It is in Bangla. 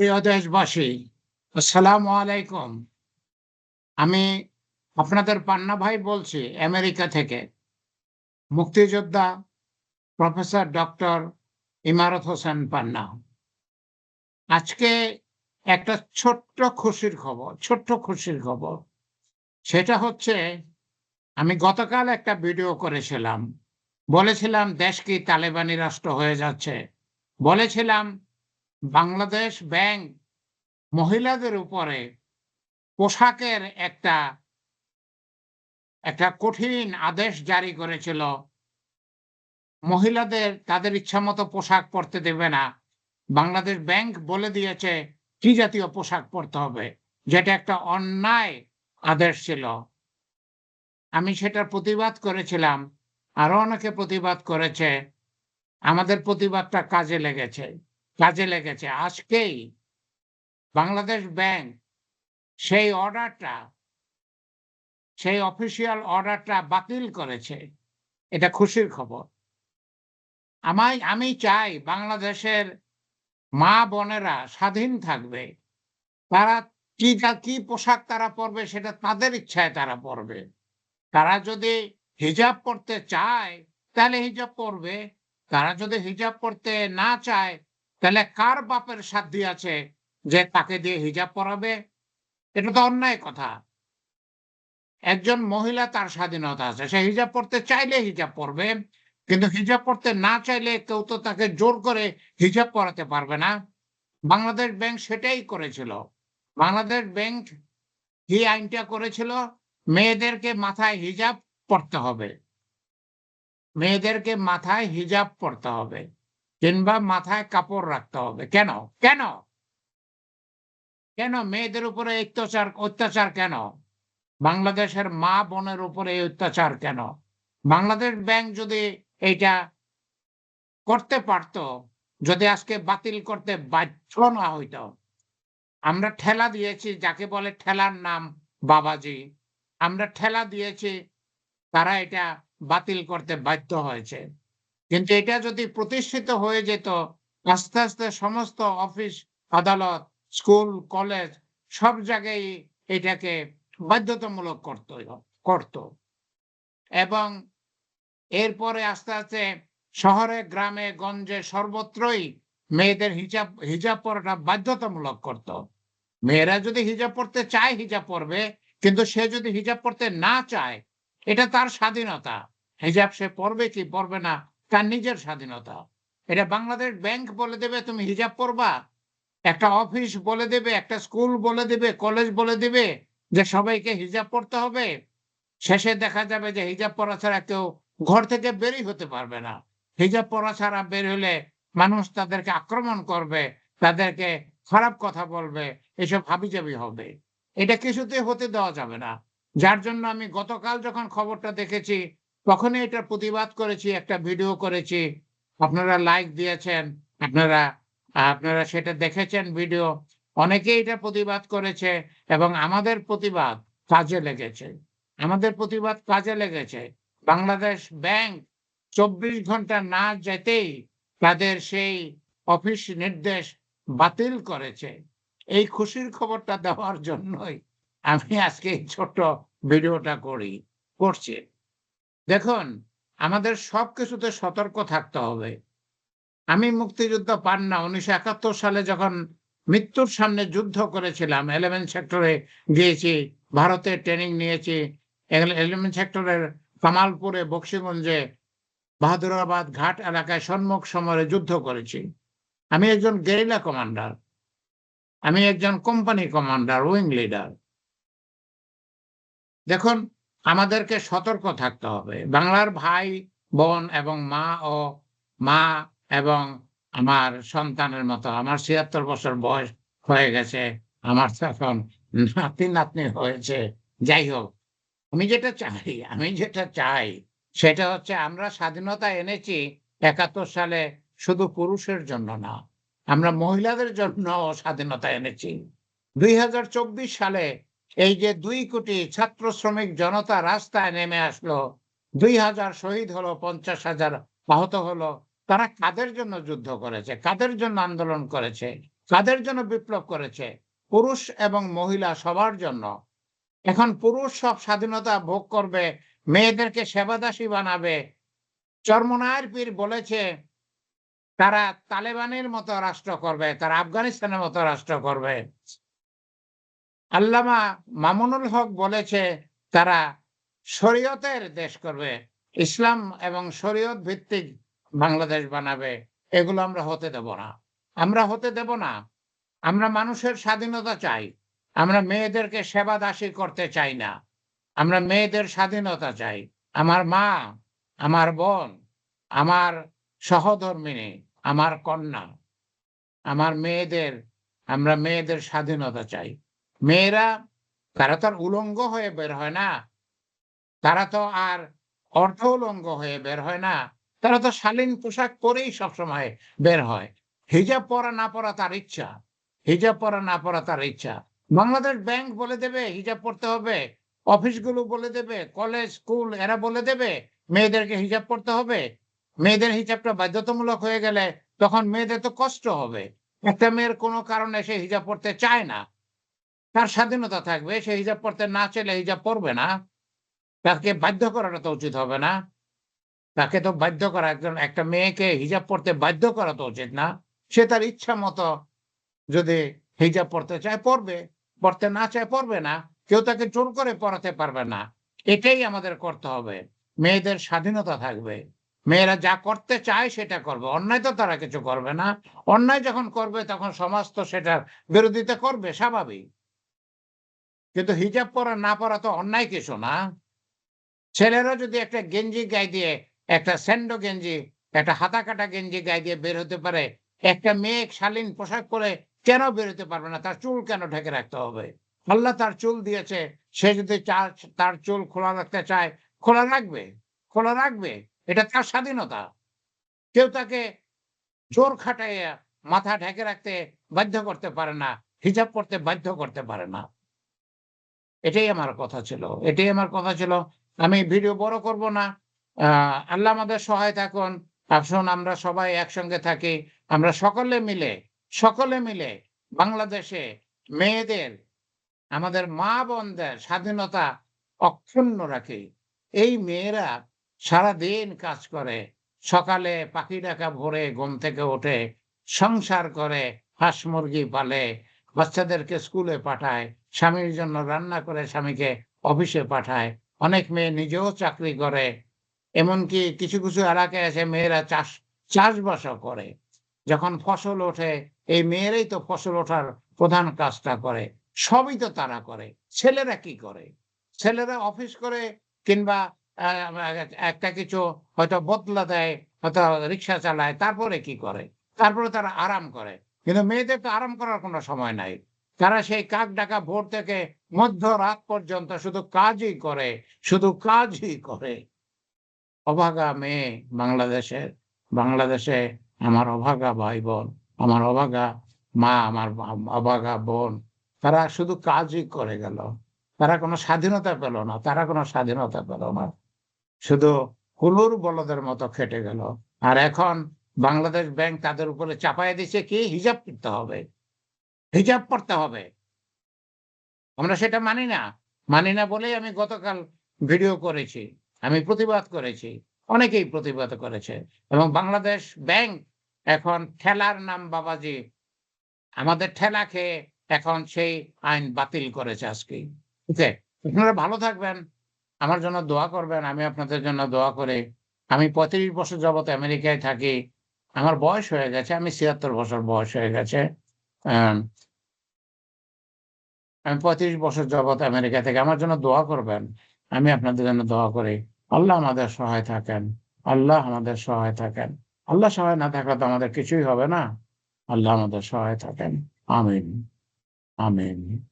প্রিয় দেশবাসী, আসসালামু আলাইকুম। আমি আপনাদের পান্না ভাই বলছি আমেরিকা থেকে। মুক্তিযোদ্ধা প্রফেসর ডক্টর ইমারত হোসেন পান্না। আজকে একটা ছোট্ট খুশির খবর, ছোট্ট খুশির খবর। সেটা হচ্ছে, আমি গতকাল একটা ভিডিও করেছিলাম। বলেছিলাম, দেশ কি তালেবানি রাষ্ট্র হয়ে যাচ্ছে? বলেছিলাম বাংলাদেশ ব্যাংক মহিলাদের উপরে পোশাকের একটা একটা কঠিন আদেশ জারি করেছিল। মহিলাদের তাদের ইচ্ছামতো পোশাক পরতে দেবে না। বাংলাদেশ ব্যাংক বলে দিয়েছে, কি জাতীয় পোশাক পরতে হবে? যেটা একটা অন্যায় আদেশ ছিল। আমি সেটার প্রতিবাদ করেছিলাম। আরও অনেকে প্রতিবাদ করেছে। আমাদের প্রতিবাদটা কাজে লেগেছে। কাজে লেগেছে। আজকেই বাংলাদেশ ব্যাংক সেই অর্ডারটা, সেই অফিসিয়াল অর্ডারটা বাতিল করেছে। এটা খুশির খবর। আমায়, আমি চাই বাংলাদেশের মা বোনেরা স্বাধীন থাকবে। তারা কি কি পোশাক তারা পরবে সেটা তাদের ইচ্ছায় তারা পরবে। তারা যদি হিজাব পড়তে চায়, তাহলে হিজাব পরবে। তারা যদি হিজাব পড়তে না চায় তাহলে কার বাপের সাধ্য আছে যে তাকে দিয়ে হিজাব পরাবে? এটা তো অন্যায় কথা। একজন মহিলা তার স্বাধীনতা আছে, সে হিজাব পড়তে চাইলে হিজাব পরবে কিন্তু হিজাব পড়তে না চাইলে কেউ তো তাকে জোর করে হিজাব পরাতে পারবে না। বাংলাদেশ ব্যাংক সেটাই করেছিল। বাংলাদেশ ব্যাংক এই আইনটা করেছিল? মেয়েদেরকে মাথায় হিজাব পড়তে হবে। মেয়েদেরকে মাথায় হিজাব পড়তে হবে। কিংবা মাথায় কাপড় রাখতে হবে। কেন? কেন? কেন মেয়েদের উপরে অত্যাচার অত্যাচার কেন? বাংলাদেশের মা বোনের উপরে এই অত্যাচার কেন? বাংলাদেশ ব্যাংক যদি এইটা করতে পারত, যদি আজকে বাতিল করতে বাধ্য না হইত, আমরা ঠেলা দিয়েছি যাকে বলে ঠেলার নাম বাবাজি, আমরা ঠেলা দিয়েছি তারা এটা বাতিল করতে বাধ্য হয়েছে। কিন্তু এটা যদি প্রতিষ্ঠিত হয়ে যেত, আস্তে আস্তে সমস্ত অফিস, আদালত, স্কুল, কলেজ সব জায়গায় এটাকে বাধ্যতামূলক করত করত। এবং এরপরে আস্তে আস্তে শহরে, গ্রামে, গঞ্জে সর্বত্রই মেয়েদের হিজাব হিজাব পরাটা বাধ্যতামূলক করত। মেয়েরা যদি হিজাব পড়তে চায়, হিজাব পরবে, কিন্তু সে যদি হিজাব পড়তে না চায়, এটা তার স্বাধীনতা। হিজাব সে পড়বে কি পড়বে না তার নিজের স্বাধীনতা। এটা বাংলাদেশ ব্যাংক বলে দেবে, তুমি হিজাব পড়বা। একটা অফিস বলে দেবে, একটা স্কুল বলে দেবে কলেজ বলে দেবে যে সবাইকে হিজাব পড়তে হবে। শেষে দেখা যাবে যে হিজাব পড়া ছাড়া কেউ ঘর থেকে বেরই হতে পারবে না। হিজাব পড়া ছাড়া বের হলে মানুষ তাদেরকে আক্রমণ করবে, তাদেরকে খারাপ কথা বলবে, এসব হাবিজাবি হবে। এটা কিছুতে হতে দেওয়া যাবে না। যার জন্য আমি গতকাল যখন খবরটা দেখেছি তখনই এটা প্রতিবাদ করেছি, একটা ভিডিও করেছি, আপনারা লাইক দিয়েছেন, আপনারা আপনারা সেটা দেখেছেন ভিডিও অনেকেই এটা প্রতিবাদ করেছে এবং আমাদের প্রতিবাদ কাজে লেগেছে। আমাদের প্রতিবাদ কাজে লেগেছে। বাংলাদেশ ব্যাংক চব্বিশ ঘণ্টা না যেতেই তাদের সেই অফিস নির্দেশ বাতিল করেছে। এই খুশির খবরটা দেওয়ার জন্যই আমি আজকে এই ছোট্ট ভিডিওটা করি, করছি। দেখুন, আমাদের সব কিছুতে সতর্ক থাকতে হবে। আমি মুক্তিযুদ্ধ পান না। উনিশশো একাত্তর সালে যখন মৃত্যুর সামনে যুদ্ধ করেছিলাম এলেভেন সেক্টরে গিয়েছি ভারতে ট্রেনিং নিয়েছি এলেভেন সেক্টরের কামালপুরে বক্সিগঞ্জে বাহাদুরাবাদ ঘাট এলাকায় সম্মুখ সমরে যুদ্ধ করেছি। আমি একজন গেরিলা কমান্ডার আমি একজন কোম্পানি কমান্ডার উইং লিডার দেখুন আমাদেরকে সতর্ক থাকতে হবে। বাংলার ভাই, বোন এবং মা ও মা এবং আমার সন্তানের মতো, আমার ছিয়াত্তর বছর বয়স হয়ে গেছে, আমার এখন নাতি নাতনি হয়েছে। যাই হোক, আমি যেটা চাই, আমি যেটা চাই, সেটা হচ্ছে আমরা স্বাধীনতা এনেছি একাত্তর সালে শুধু পুরুষের জন্য না, আমরা মহিলাদের জন্য স্বাধীনতা এনেছি। দুই হাজার চব্বিশ সালে এই যে দুই কোটি ছাত্র শ্রমিক জনতা রাস্তায় নেমে আসলো, দুই হাজার শহীদ হলো, পঞ্চাশ হাজার আহত হলো, তারা কাদের জন্য যুদ্ধ করেছে? কাদের জন্য আন্দোলন করেছে? কাদের জন্য বিপ্লব করেছে? পুরুষ এবং মহিলা সবার জন্য। এখন পুরুষ সব স্বাধীনতা ভোগ করবে, মেয়েদেরকে সেবাদাসী বানাবে। চর্মনায়ের পীর বলেছে, তারা তালেবানের মতো রাষ্ট্র করবে, তারা আফগানিস্তানের মতো রাষ্ট্র করবে। আল্লামা মামুনুল হক বলেছে, তারা শরীয়তের দেশ করবে, ইসলাম এবং শরীয়ত ভিত্তিক বাংলাদেশ বানাবে, এগুলো আমরা হতে দেব না। আমরা হতে দেব না। আমরা মানুষের স্বাধীনতা চাই। আমরা মেয়েদেরকে সেবা দাসী করতে চাই না। আমরা মেয়েদের স্বাধীনতা চাই। আমার মা, আমার বোন, আমার সহধর্মিনী, আমার কন্যা, আমার মেয়েদের, আমরা মেয়েদের স্বাধীনতা চাই। মেয়েরা, তারা তো আর উলঙ্গ হয়ে বের হয় না। তারা তো আর অর্ধ উলঙ্গ হয়ে বের হয় না। তারা তো শালীন পোশাক পরেই সবসময় বের হয়। হিজাব পরা না পরা তার ইচ্ছা। হিজাব পরা না পরা তার ইচ্ছা। বাংলাদেশ ব্যাংক বলে দেবে, হিজাব পড়তে হবে। অফিসগুলো বলে দেবে, কলেজ, স্কুল, এরা বলে দেবে, মেয়েদেরকে হিজাব পড়তে হবে। মেয়েদের হিজাবটা বাধ্যতামূলক হয়ে গেলে তখন মেয়েদের তো কষ্ট হবে। একটা মেয়ের কোনো কারণে সে হিজাব পড়তে চায় না। তার স্বাধীনতা থাকবে, সে হিজাব পড়তে না চাইলে হিজাব পড়বে না। তাকে বাধ্য করাটা তো উচিত হবে না। তাকে তো বাধ্য করা একজন, একটা মেয়েকে হিজাব পড়তে বাধ্য করা তো উচিত না। সে তার ইচ্ছা মতো যদি হিজাব পড়তে চায়, পড়বে। পড়তে না চায়, পড়বে না। কেউ তাকে জোর করে পড়াতে পারবে না। এটাই আমাদের করতে হবে। মেয়েদের স্বাধীনতা থাকবে। মেয়েরা যা করতে চায় সেটা করবে। অন্যায় তো তারা কিছু করবে না। অন্যায় যখন করবে, তখন সমাজ তো সেটার বিরোধিতা করবে, স্বাভাবিক। কিন্তু হিজাব পরা না পরা তো অন্যায় কিছু না। ছেলেরা যদি একটা গেঞ্জি গায়ে দিয়ে, একটা স্যান্ডো গেঞ্জি, একটা হাতা কাটা গেঞ্জি গায়ে দিয়ে বের হতে পারে, একটা মেয়ে শালীন পোশাক পরে কেন বেরোতে পারবে না? তার চুল কেন ঢেকে রাখতে হবে? আল্লাহ তার চুল দিয়েছে, সে যদি তার চুল খোলা রাখতে চায়, খোলা রাখবে খোলা রাখবে, এটা তার স্বাধীনতা। কেউ তাকে জোর খাটাইয়া মাথা ঢেকে রাখতে বাধ্য করতে পারে না, হিজাব করতে বাধ্য করতে পারে না। এটাই আমার কথা ছিল, এটাই আমার কথা ছিল। আমি ভিডিও বড় করব না। আল্লাহ আমাদের সহায় থাকুন। আসুন আমরা সবাই একসঙ্গে থাকি। আমরা সকলে মিলে সকলে মিলে বাংলাদেশে মেয়েদের, আমাদের মা বোনদের স্বাধীনতা অক্ষুণ্ণ রাখি। এই মেয়েরা সারা দিন কাজ করে, সকালে পাখি ডাকা ভোরে ঘুম থেকে ওঠে সংসার করে, হাঁস মুরগি পালে বাচ্চাদেরকে স্কুলে পাঠায়, স্বামীর জন্য রান্না করে স্বামীকে অফিসে পাঠায়, অনেক মেয়ে নিজেও চাকরি করে। এমনকি কিছু কিছু এলাকায় আছে মেয়েরা চাষ, চাষবাসও করে। যখন ফসল ওঠে, এই মেয়েরাই তো ফসল ওঠার প্রধান কাজটা করে। সবই তো তারা করে। ছেলেরা কি করে? ছেলেরা অফিস করে কিংবা একটা কিছু হয়তো বদলা দেয়, হয়তো রিক্সা চালায়, তারপরে কি করে? তারপরে তারা আরাম করে। কিন্তু মেয়েদের তো আরাম করার কোনো সময় নাই। তারা সেই কাক ডাকা ভোর থেকে মধ্যরাত পর্যন্ত শুধু কাজই করে, শুধু কাজই করে। অভাগা মেয়ে বাংলাদেশের, বাংলাদেশে আমার অভাগা ভাই বোন আমার অভাগা মা, আমার অভাগা বোন, তারা শুধু কাজই করে গেল। তারা কোনো স্বাধীনতা পেল না, তারা কোনো স্বাধীনতা পেল না। শুধু হুলুর বলদের মতো খেটে গেল। আর এখন বাংলাদেশ ব্যাংক তাদের উপরে চাপাই দিচ্ছে কি? হিজাব করতে হবে। হিজাব পড়তে হবে। আমরা সেটা মানি না। মানি না বলেই আমি গতকাল ভিডিও করেছি। আমি প্রতিবাদ করেছি। অনেকেই প্রতিবাদ করেছে। এবং বাংলাদেশ ব্যাংক এখন ঠেলার নাম বাবাজি। আমাদের ঠেলা খেয়ে এখন সেই আইন বাতিল করেছে আজকে। ওকে, আপনারা ভালো থাকবেন। আমার জন্য দোয়া করবেন। আমি আপনাদের জন্য দোয়া করে। আমি পঁয়ত্রিশ বছর যাবত আমেরিকায় থাকি। আমার বয়স হয়ে গেছে, আমি ছিয়াত্তর বছর বয়স হয়ে গেছে। আমি পঁয়ত্রিশ বছর যাবত আমেরিকা থেকে, আমার জন্য দোয়া করবেন। আমি আপনাদের জন্য দোয়া করি। আল্লাহ আমাদের সহায় থাকেন। আল্লাহ আমাদের সহায় থাকেন। আল্লাহ সহায় না থাকলে তো আমাদের কিছুই হবে না। আল্লাহ আমাদের সহায় থাকেন। আমিন। আমিন।